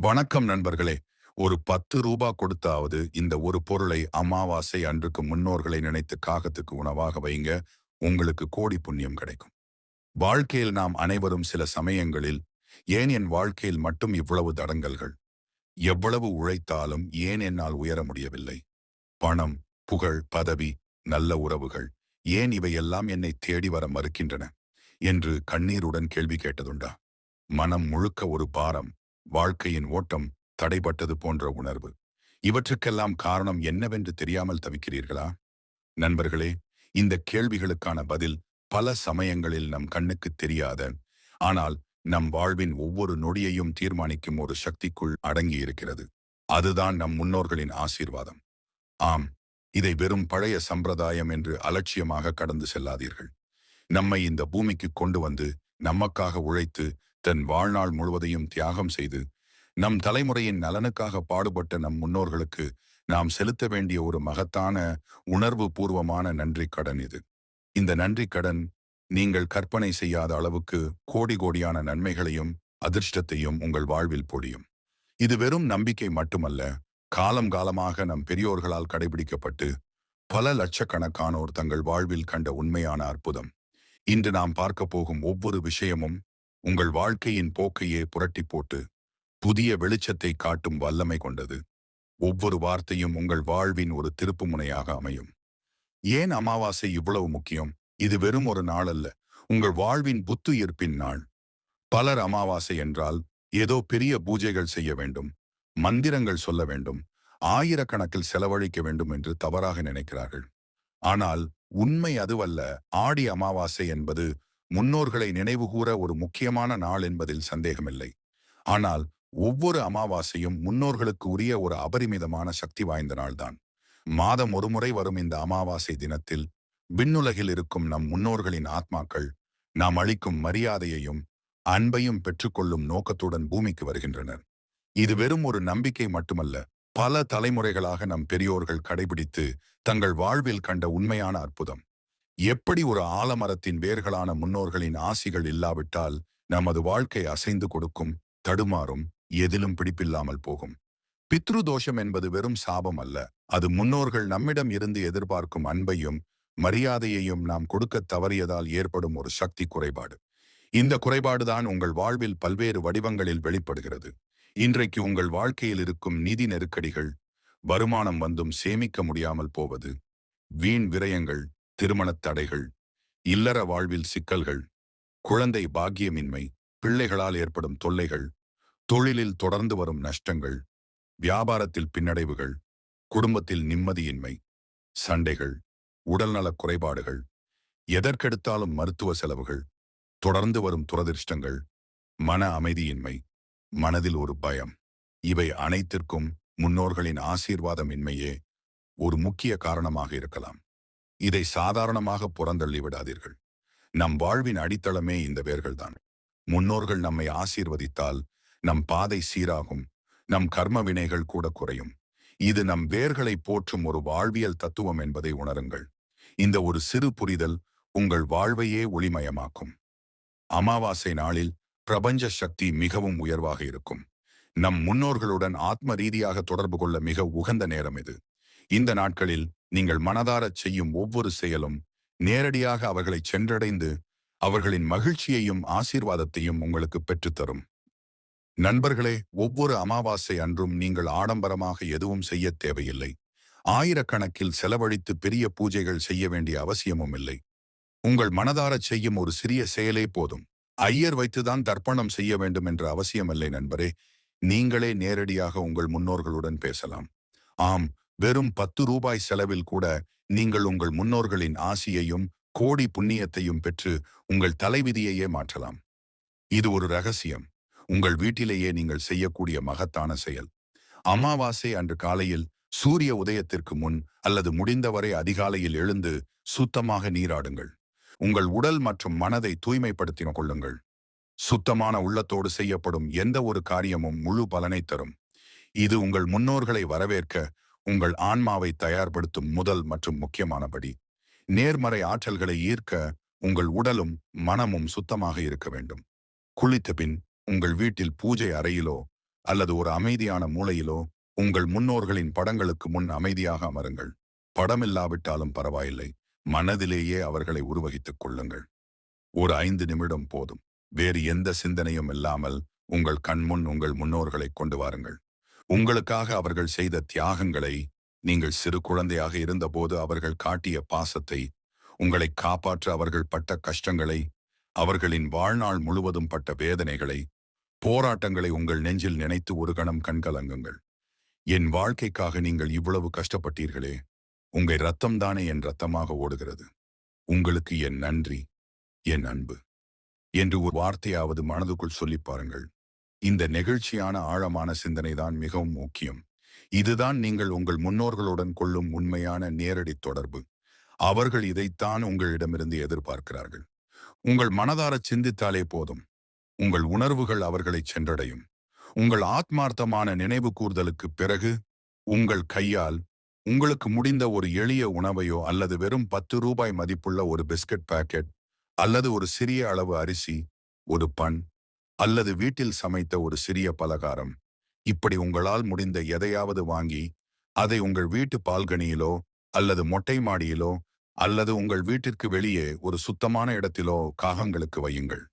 வணக்கம் நண்பர்களே. ஒரு பத்து ரூபா கொடுத்தாவது இந்த ஒரு பொருளை அமாவாசை அன்றுக்கு முன்னோர்களை நினைத்து காகத்துக்கு உணவாக வைங்க. உங்களுக்கு கோடி புண்ணியம் கிடைக்கும். வாழ்க்கையில் நாம் அனைவரும் சில சமயங்களில் ஏன் என் வாழ்க்கையில் மட்டும் இவ்வளவு தடங்கல்கள்? எவ்வளவு உழைத்தாலும் ஏன் என்னால் உயர முடியவில்லை? பணம் புகழ் பதவி நல்ல உறவுகள் ஏன் இவையெல்லாம் என்னை தேடி வர மறுக்கின்றன? என்று கண்ணீருடன் கேள்வி கேட்டதுண்டா? மனம் முழுக்க ஒரு பாரம். வாழ்க்கையின் ஓட்டம் தடைபட்டது போன்ற உணர்வு. இவற்றுக்கெல்லாம் காரணம் என்னவென்று தெரியாமல் தவிக்கிறீர்களா? நண்பர்களே இந்த கேள்விகளுக்கான பதில் பல சமயங்களில் நம் கண்ணுக்கு தெரியாத ஆனால் நம் வாழ்வின் ஒவ்வொரு நொடியையும் தீர்மானிக்கும் ஒரு சக்திக்குள் அடங்கி இருக்கிறது அதுதான் நம் முன்னோர்களின் ஆசீர்வாதம். ஆம் இதை வெறும் பழைய சம்பிரதாயம் என்று அலட்சியமாக கடந்து செல்லாதீர்கள். நம்மை இந்த பூமிக்கு கொண்டு வந்து நமக்காக உழைத்து தன் வாழ்நாள் முழுவதையும் தியாகம் செய்து நம் தலைமுறையின் நலனுக்காக பாடுபட்ட நம் முன்னோர்களுக்கு நாம் செலுத்த வேண்டிய ஒரு மகத்தான உணர்வு பூர்வமான நன்றி கடன் இது. இந்த நன்றி கடன் நீங்கள் கற்பனை செய்யாத அளவுக்கு கோடி கோடியான நன்மைகளையும் அதிர்ஷ்டத்தையும் உங்கள் வாழ்வில் பொடியும் இது வெறும் நம்பிக்கை மட்டுமல்ல காலம் காலமாக நம் பெரியோர்களால் கடைபிடிக்கப்பட்டு பல லட்சக்கணக்கானோர் தங்கள் வாழ்வில் கண்ட உண்மையான அற்புதம். இன்று நாம் பார்க்க போகும் ஒவ்வொரு விஷயமும் உங்கள் வாழ்க்கையின் போக்கையே புரட்டி போட்டு புதிய வெளிச்சத்தை காட்டும் வல்லமை கொண்டது. ஒவ்வொரு வார்த்தையும் உங்கள் வாழ்வின் ஒரு திருப்பு முனையாக அமையும். ஏன் அமாவாசை இவ்வளவு முக்கியம்? இது வெறும் ஒரு நாள் அல்ல உங்கள் வாழ்வின் புத்துயிர்ப்பின் நாள். பலர் அமாவாசை என்றால் ஏதோ பெரிய பூஜைகள் செய்ய வேண்டும் மந்திரங்கள் சொல்ல வேண்டும் ஆயிரக்கணக்கில் செலவழிக்க வேண்டும் என்று தவறாக நினைக்கிறார்கள். ஆனால் உண்மை அதுவல்ல. ஆடி அமாவாசை என்பது முன்னோர்களை நினைவுகூர ஒரு முக்கியமான நாள் என்பதில் சந்தேகமில்லை. ஆனால் ஒவ்வொரு அமாவாசையும் முன்னோர்களுக்கு உரிய ஒரு அபரிமிதமான சக்தி வாய்ந்த நாள்தான். மாதம் ஒருமுறை வரும் இந்த அமாவாசை தினத்தில் விண்ணுலகில் இருக்கும் நம் முன்னோர்களின் ஆத்மாக்கள் நாம் அளிக்கும் மரியாதையையும் அன்பையும் பெற்றுக்கொள்ளும் நோக்கத்துடன் பூமிக்கு வருகின்றனர். இது வெறும் ஒரு நம்பிக்கை மட்டுமல்ல பல தலைமுறைகளாக நம் பெரியோர்கள் கடைபிடித்து தங்கள் வாழ்வில் கண்ட உண்மையான அற்புதம். எப்படி ஒரு ஆலமரத்தின் வேர்களான முன்னோர்களின் ஆசிகள் இல்லாவிட்டால் நமது வாழ்க்கை அசைந்து கொடுக்கும் தடுமாறும் எதிலும் பிடிப்பில்லாமல் போகும். பித்ரு தோஷம் என்பது வெறும் சாபம் அல்ல. அது முன்னோர்கள் நம்மிடம் இருந்து எதிர்பார்க்கும் அன்பையும் மரியாதையையும் நாம் கொடுக்க தவறியதால் ஏற்படும் ஒரு சக்தி குறைபாடு. இந்த குறைபாடுதான் உங்கள் வாழ்வில் பல்வேறு வடிவங்களில் வெளிப்படுகிறது. இன்றைக்கு உங்கள் வாழ்க்கையில் இருக்கும் நிதி நெருக்கடிகள் வருமானம் வந்தும் சேமிக்க முடியாமல் போவது வீண் விரயங்கள் திருமணத் தடைகள் இல்லற வாழ்வில் சிக்கல்கள் குழந்தை பாக்கியமின்மை பிள்ளைகளால் ஏற்படும் தொல்லைகள் தொழிலில் தொடர்ந்து வரும் நஷ்டங்கள் வியாபாரத்தில் பின்னடைவுகள் குடும்பத்தில் நிம்மதியின்மை சண்டைகள் உடல்நலக் குறைபாடுகள் எதற்கெடுத்தாலும் மருத்துவ செலவுகள் தொடர்ந்து வரும் துரதிர்ஷ்டங்கள் மன அமைதியின்மை மனதில் ஒரு பயம். இவை அனைத்திற்கும் முன்னோர்களின் ஆசீர்வாதமின்மையே ஒரு முக்கிய காரணமாக இருக்கலாம். இதை சாதாரணமாக புறந்தள்ளி விடாதீர்கள். நம் வாழ்வின் அடித்தளமே இந்த வேர்கள்தான். முன்னோர்கள் நம்மை ஆசீர்வதித்தால் நம் பாதை சீராகும் நம் கர்ம வினைகள் கூட குறையும். இது நம் வேர்களை போற்றும் ஒரு வாழ்வியல் தத்துவம் என்பதை உணருங்கள். இந்த ஒரு சிறு புரிதல் உங்கள் வாழ்வையே ஒளிமயமாக்கும். அமாவாசை நாளில் பிரபஞ்ச சக்தி மிகவும் உயர்வாக இருக்கும். நம் முன்னோர்களுடன் ஆத்ம ரீதியாக தொடர்பு கொள்ள மிக உகந்த நேரம் இது. இந்த நாட்களில் நீங்கள் மனதாரச் செய்யும் ஒவ்வொரு செயலும் நேரடியாக அவர்களை சென்றடைந்து அவர்களின் மகிழ்ச்சியையும் ஆசீர்வாதத்தையும் உங்களுக்கு பெற்றுத்தரும். நண்பர்களே ஒவ்வொரு அமாவாசை அன்றும் நீங்கள் ஆடம்பரமாக எதுவும் செய்ய தேவையில்லை. ஆயிரக்கணக்கில் செலவழித்து பெரிய பூஜைகள் செய்ய வேண்டிய அவசியமும் இல்லை. உங்கள் மனதாரச் செய்யும் ஒரு சிறிய செயலே போதும். ஐயர் வைத்துதான் தர்ப்பணம் செய்ய வேண்டும் என்ற அவசியமில்லை நண்பரே. நீங்களே நேரடியாக உங்கள் முன்னோர்களுடன் பேசலாம். ஆம் வெறும் பத்து ரூபாய் செலவில் கூட நீங்கள் உங்கள் முன்னோர்களின் ஆசியையும் கோடி புண்ணியத்தையும் பெற்று உங்கள் தலைவிதியையே மாற்றலாம். இது ஒரு ரகசியம். உங்கள் வீட்டிலேயே நீங்கள் செய்யக்கூடிய மகத்தான செயல். அமாவாசை அன்று காலையில் சூரிய உதயத்திற்கு முன் அல்லது முடிந்தவரை அதிகாலையில் எழுந்து சுத்தமாக நீராடுங்கள். உங்கள் உடல் மற்றும் மனதை தூய்மைப்படுத்தின கொள்ளுங்கள். சுத்தமான உள்ளத்தோடு செய்யப்படும் எந்த ஒரு காரியமும் முழு பலனை தரும். இது உங்கள் முன்னோர்களை வரவேற்க உங்கள் ஆன்மாவை தயார்படுத்தும் முதல் மற்றும் முக்கியமானபடி. நேர்மறை ஆற்றல்களை ஈர்க்க உங்கள் உடலும் மனமும் சுத்தமாக இருக்க வேண்டும். குளித்த பின் உங்கள் வீட்டில் பூஜை அறையிலோ அல்லது ஒரு அமைதியான மூலையிலோ உங்கள் முன்னோர்களின் படங்களுக்கு முன் அமைதியாக அமருங்கள். படமில்லாவிட்டாலும் பரவாயில்லை. மனதிலேயே அவர்களை உருவகித்துக் கொள்ளுங்கள். ஒரு ஐந்து நிமிடம் போதும். வேறு எந்த சிந்தனையும் இல்லாமல் உங்கள் கண்முன் உங்கள் முன்னோர்களை கொண்டு வாருங்கள். உங்களுக்காக அவர்கள் செய்த தியாகங்களை நீங்கள் சிறு குழந்தையாக இருந்தபோது அவர்கள் காட்டிய பாசத்தை உங்களை காப்பாற்ற அவர்கள் பட்ட கஷ்டங்களை அவர்களின் வாழ்நாள் முழுவதும் பட்ட வேதனைகளை போராட்டங்களை உங்கள் நெஞ்சில் நினைத்து ஒரு கணம் கண்கலங்குங்கள் என் வாழ்க்கைக்காக நீங்கள் இவ்வளவு கஷ்டப்பட்டீர்களே உங்கள் ரத்தம்தானே என் ரத்தமாக ஓடுகிறது. உங்களுக்கு என் நன்றி என் அன்பு என்று ஒரு வார்த்தையாவது மனதுக்குள் சொல்லிப் பாருங்கள். இந்த நெகிழ்ச்சியான ஆழமான சிந்தனைதான் மிகவும் முக்கியம். இதுதான் நீங்கள் உங்கள் முன்னோர்களுடன் கொள்ளும் உண்மையான நேரடி தொடர்பு. அவர்கள் இதைத்தான் உங்களிடமிருந்து எதிர்பார்க்கிறார்கள். உங்கள் மனதார சிந்தித்தாலே போதும். உங்கள் உணர்வுகள் அவர்களை சென்றடையும். உங்கள் ஆத்மார்த்தமான நினைவு கூர்தலுக்கு பிறகு உங்கள் கையால் உங்களுக்கு முடிந்த ஒரு எளிய உணவையோ அல்லது வெறும் பத்து ரூபாய் மதிப்புள்ள ஒரு பிஸ்கட் பாக்கெட் அல்லது ஒரு சிறிய அளவு அரிசி ஒரு பண் அல்லது வீட்டில் சமைத்த ஒரு சிறிய பலகாரம். இப்படி உங்களால் முடிந்த எதையாவது வாங்கி அதை உங்கள் வீட்டு பால்கனியிலோ அல்லது மொட்டை மாடியிலோ அல்லது உங்கள் வீட்டிற்கு வெளியே ஒரு சுத்தமான இடத்திலோ காகங்களுக்கு வையுங்கள்.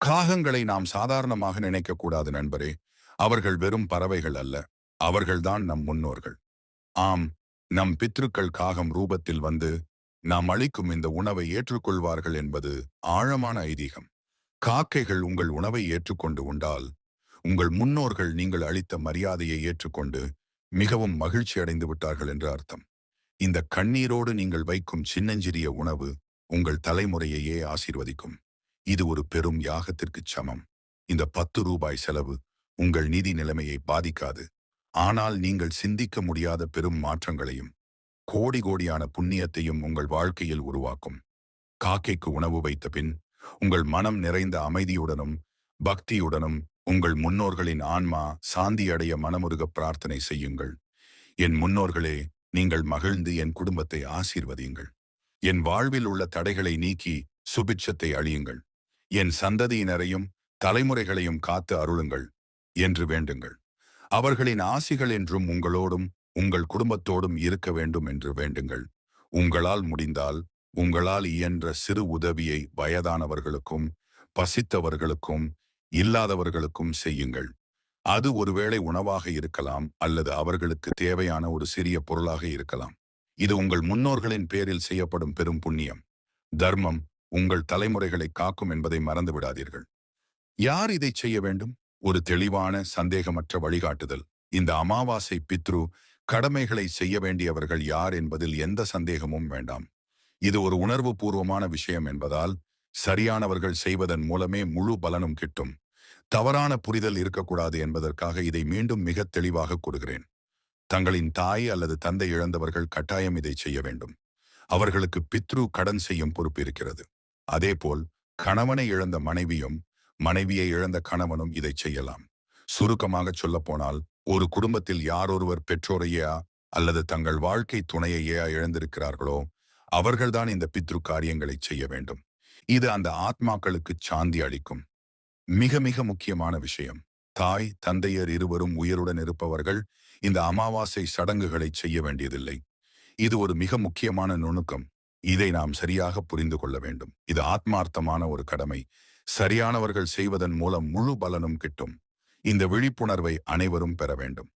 காகங்களை நாம் சாதாரணமாக நினைக்கக்கூடாது நண்பரே. அவர்கள் வெறும் பறவைகள் அல்ல. அவர்கள்தான் நம் முன்னோர்கள். ஆம் நம் பித்ருக்கள் காகம் ரூபத்தில் வந்து நாம் அளிக்கும் இந்த உணவை ஏற்றுக்கொள்வார்கள் என்பது ஆழமான ஐதீகம். காக்கைகள் உங்கள் உணவை ஏற்றுக்கொண்டு உண்டால் உங்கள் முன்னோர்கள் நீங்கள் அளித்த மரியாதையை ஏற்றுக்கொண்டு மிகவும் மகிழ்ச்சி அடைந்து விட்டார்கள் என்று அர்த்தம். இந்த கண்ணீரோடு நீங்கள் வைக்கும் சின்னஞ்சிறிய உணவு உங்கள் தலைமுறையையே ஆசீர்வதிக்கும். இது ஒரு பெரும் யாகத்திற்குச் சமம். இந்த பத்து ரூபாய் செலவு உங்கள் நிதி நிலைமையை பாதிக்காது. ஆனால் நீங்கள் சிந்திக்க முடியாத பெரும் மாற்றங்களையும் கோடி கோடியான புண்ணியத்தையும் உங்கள் வாழ்க்கையில் உருவாக்கும். காக்கைக்கு உணவு வைத்த பின் உங்கள் மனம் நிறைந்த அமைதியுடனும் பக்தியுடனும் உங்கள் முன்னோர்களின் ஆன்மா சாந்தியடைய மனமுருக பிரார்த்தனை செய்யுங்கள். என் முன்னோர்களே நீங்கள் மகிழ்ந்து என் குடும்பத்தை ஆசீர்வதியுங்கள். என் வாழ்வில் உள்ள தடைகளை நீக்கி சுபிட்சத்தை அழியுங்கள். என் சந்ததியினரையும் தலைமுறைகளையும் காத்து அருளுங்கள் என்று வேண்டுங்கள். அவர்களின் ஆசிகள் என்றும் உங்களோடும் உங்கள் குடும்பத்தோடும் இருக்க வேண்டும் என்று வேண்டுங்கள். உங்களால் முடிந்தால் உங்களால் இயன்ற சிறு உதவியை வயதானவர்களுக்கும் பசித்தவர்களுக்கும் இல்லாதவர்களுக்கும் செய்யுங்கள். அது ஒருவேளை உணவாக இருக்கலாம் அல்லது அவர்களுக்கு தேவையான ஒரு சிறிய பொருளாக இருக்கலாம். இது உங்கள் முன்னோர்களின் பேரில் செய்யப்படும் பெரும் புண்ணியம். தர்மம் உங்கள் தலைமுறைகளை காக்கும் என்பதை மறந்து விடாதீர்கள். யார் இதை செய்ய வேண்டும்? ஒரு தெளிவான சந்தேகமற்ற வழிகாட்டுதல். இந்த அமாவாசை பித்ரு கடமைகளை செய்ய வேண்டியவர்கள் யார் என்பதில் எந்த சந்தேகமும் வேண்டாம். இது ஒரு உணர்வு பூர்வமான விஷயம் என்பதால் சரியானவர்கள் செய்வதன் மூலமே முழு பலனும் கிட்டும். தவறான புரிதல் இருக்கக்கூடாது என்பதற்காக இதை மீண்டும் மிக தெளிவாக கூறுகிறேன். தங்களின் தாய் அல்லது தந்தை இழந்தவர்கள் கட்டாயம் இதை செய்ய வேண்டும். அவர்களுக்கு பித்ரு கடன் செய்யும் பொறுப்பு இருக்கிறது. அதேபோல் கணவனை இழந்த மனைவியும் மனைவியை இழந்த கணவனும் இதை செய்யலாம். சுருக்கமாக சொல்லப்போனால் ஒரு குடும்பத்தில் யாரொருவர் பெற்றோரையா அல்லது தங்கள் வாழ்க்கை துணையையா இழந்திருக்கிறார்களோ அவர்கள்தான் இந்த பித்ரு காரியங்களை செய்ய வேண்டும். இது அந்த ஆத்மாக்களுக்கு சாந்தி அளிக்கும். மிக மிக முக்கியமான விஷயம். தாய் தந்தையர் இருவரும் உயிருடன் இருப்பவர்கள் இந்த அமாவாசை சடங்குகளை செய்ய வேண்டியதில்லை. இது ஒரு மிக முக்கியமான நுணுக்கம். இதை நாம் சரியாக புரிந்து கொள்ள வேண்டும். இது ஆத்மார்த்தமான ஒரு கடமை. சரியானவர்கள் செய்வதன் மூலம் முழு பலனும் கிட்டும். இந்த விழிப்புணர்வை அனைவரும் பெற வேண்டும்.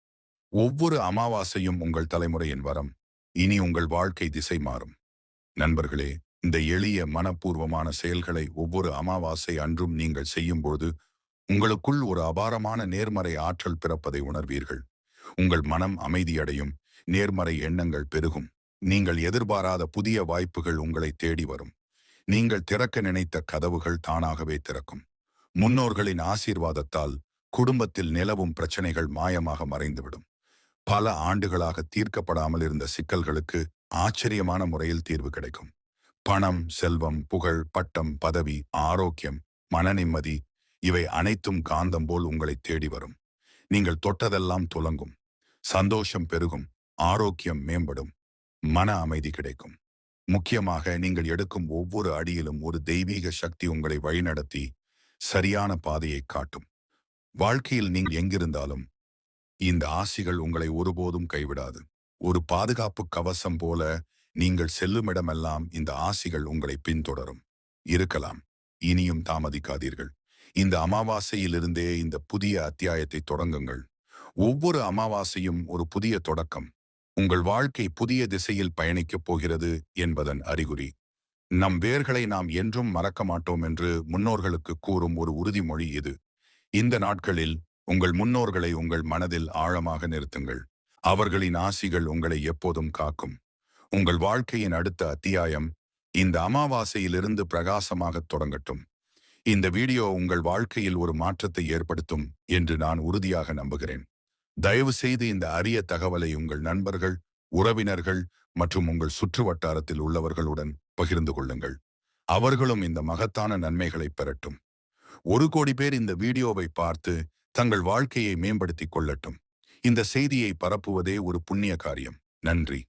ஒவ்வொரு அமாவாசையும் உங்கள் தலைமுறையின் வரம். இனி உங்கள் வாழ்க்கை திசை மாறும். நண்பர்களே இந்த எளிய மனப்பூர்வமான செயல்களை ஒவ்வொரு அமாவாசை அன்றும் நீங்கள் செய்யும்போது உங்களுக்குள் ஒரு அபாரமான நேர்மறை ஆற்றல் பிறப்பதை உணர்வீர்கள். உங்கள் மனம் அமைதியடையும் நேர்மறை எண்ணங்கள் பெருகும். நீங்கள் எதிர்பாராத புதிய வாய்ப்புகள் உங்களை தேடி வரும். நீங்கள் திறக்க நினைத்த கதவுகள் தானாகவே திறக்கும். முன்னோர்களின் ஆசீர்வாதத்தால் குடும்பத்தில் நிலவும் பிரச்சனைகள் மாயமாக மறைந்துவிடும். பல ஆண்டுகளாக தீர்க்கப்படாமல் இருந்த சிக்கல்களுக்கு ஆச்சரியமான முறையில் தீர்வு கிடைக்கும். பணம் செல்வம் புகழ் பட்டம் பதவி ஆரோக்கியம் மன நிம்மதி இவை அனைத்தும் காந்தம் போல் உங்களை தேடி வரும். நீங்கள் தொட்டதெல்லாம் துலங்கும். சந்தோஷம் பெருகும். ஆரோக்கியம் மேம்படும். மன அமைதி கிடைக்கும். முக்கியமாக நீங்கள் எடுக்கும் ஒவ்வொரு அடியிலும் ஒரு தெய்வீக சக்தி உங்களை வழிநடத்தி சரியான பாதையை காட்டும். வாழ்க்கையில் நீங்கள் எங்கிருந்தாலும் இந்த ஆசிகள் உங்களை ஒருபோதும் கைவிடாது. ஒரு பாதுகாப்பு கவசம் போல நீங்கள் செல்லுமிடமெல்லாம் இந்த ஆசிகள் உங்களை பின்தொடரும். இருக்கலாம். இனியும் தாமதிக்காதீர்கள். இந்த அமாவாசையிலிருந்தே இந்த புதிய அத்தியாயத்தை தொடங்குங்கள். ஒவ்வொரு அமாவாசையும் ஒரு புதிய தொடக்கம். உங்கள் வாழ்க்கை புதிய திசையில் பயணிக்கப் போகிறது என்பதன் அறிகுறி. நம் வேர்களை நாம் என்றும் மறக்க மாட்டோம் என்று முன்னோர்களுக்கு கூறும் ஒரு உறுதிமொழி இது. இந்த நாட்களில் உங்கள் முன்னோர்களை உங்கள் மனதில் ஆழமாக நிறுத்துங்கள். அவர்களின் ஆசிகள் உங்களை எப்போதும் காக்கும். உங்கள் வாழ்க்கையின் அடுத்த அத்தியாயம் இந்த அமாவாசையிலிருந்து பிரகாசமாகத் தொடங்கட்டும். இந்த வீடியோ உங்கள் வாழ்க்கையில் ஒரு மாற்றத்தை ஏற்படுத்தும் என்று நான் உறுதியாக நம்புகிறேன். தயவு செய்து இந்த அரிய தகவலை உங்கள் நண்பர்கள் உறவினர்கள் மற்றும் உங்கள் சுற்று வட்டாரத்தில் உள்ளவர்களுடன் பகிர்ந்து கொள்ளுங்கள். அவர்களும் இந்த மகத்தான நன்மைகளை பெறட்டும். ஒரு கோடி பேர் இந்த வீடியோவை பார்த்து தங்கள் வாழ்க்கையை மேம்படுத்திக் கொள்ளட்டும். இந்த செய்தியை பரப்புவதே ஒரு புண்ணிய காரியம். நன்றி.